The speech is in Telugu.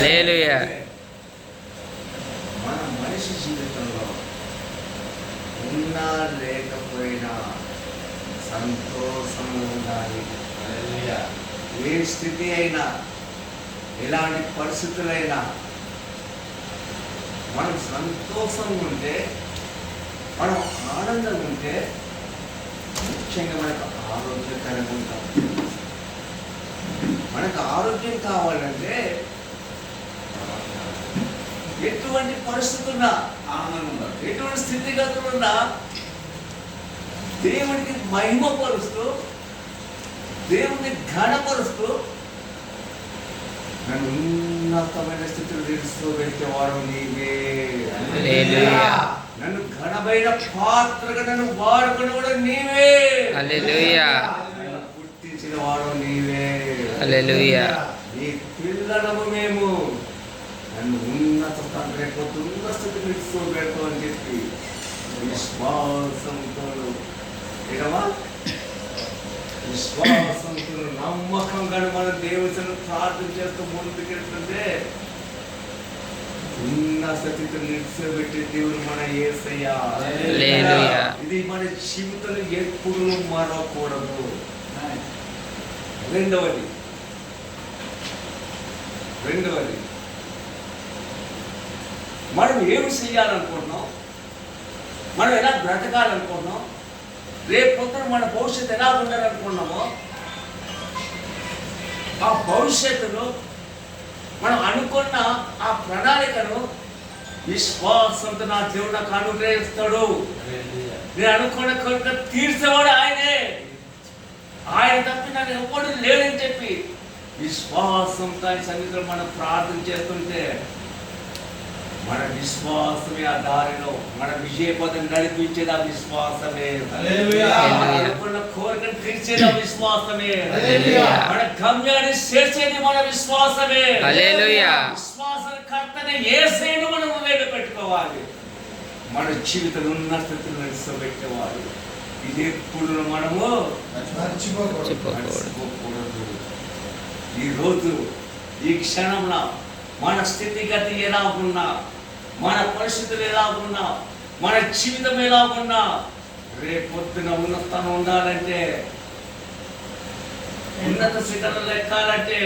హల్లెలూయా. మన మనిషి జీవితంలో ఉన్నా లేకపోయినా సంతోషం ఉండాలి ఏ స్థితి అయినా ఎలాంటి పరిస్థితులైనా మనం సంతోషంగా ఉంటే మనం ఆనందంగా ఉంటే ముఖ్యంగా మనకు ఆరోగ్యకరంగా ఉంటాం మనకు ఆరోగ్యం కావాలంటే ఎటువంటి పరిస్థితున్నా ఆనందంగా ఉండాలి. ఎటువంటి స్థితిగతులున్నా దేవునికి మహిమపరుస్తూ దేవుని ఘనపరుస్తూ నన్ను ఉన్నతమైన స్థితిలో తెలుస్తూ పెట్టేవాడు నీవే. నన్ను ఘనమైన పాత్రగా నన్ను వాడుకుని కూడా నీవే. పుట్టించిన వాడు నీవే. నీ పిల్లలము మేము నన్ను ఉన్నత తండ్రి పెడతావు అని చెప్పి విశ్వాసంతో ఏడవా? విశ్వాసంతో నమ్మకంగా మనం దేవుని ప్రార్థన చేస్తూ ముందుకెళ్తుంటే ఉన్న స్థితితో నిలిచిపెట్టే దేవుడు మన ఏసయ్యా. హల్లెలూయా. ఇది మన జీవితంలో ఎప్పుడు మరవకూడదు. రెండవది. రెండవది. మనం ఏమి చేయాలనుకుంటున్నాం మనం ఎలా బ్రతకాలనుకుంటున్నాం? రేపు పొద్దున మన భవిష్యత్తు ఎలా ఉండాలనుకున్నామో ఆ భవిష్యత్తులో మనం అనుకున్న ఆ ప్రణాళికను విశ్వాసంతో నా దేవుడు నాకు అనుగ్రహిస్తాడు. నేను అనుకున్న కోరిక తీర్చేవాడు ఆయనే. ఆయన తప్పి నాకు ఎప్పుడు లేదని చెప్పి విశ్వాసంతో ఆయన సన్నిధిలో మనం ప్రార్థన చేస్తుంటే మన విశ్వాసమే ఆ దారిలో. మన విజయపదం నడిపించేది ఆ విశ్వాసమే. అనుకున్న కోరికను తీర్చేది ఆ విశ్వాసమే. హల్లెలూయా. మన గమ్యాన్ని చేర్చేది మన విశ్వాసమే. హల్లెలూయా. విశ్వాసం కర్తనే ఏసైను మనం వేడు పెట్టుకోవాలి. మన జీవితంలో ఉన్న స్థితిలో నడిచబెట్టేవాడు ఇది ఎప్పుడు మనము మర్చిపోకూడదు. చెప్పకూడదు మర్చిపోకూడదు. ఈ రోజు ఈ క్షణంలో మన స్థితిగతి ఎలా ఉన్నా మన పరిస్థితులు ఎలా ఉన్నా మన జీవితం ఎలా ఉన్నా రేపొద్దున ఉన్నతనం ఉండాలంటే ఉన్నత స్థితిలో ఎక్కాలంటే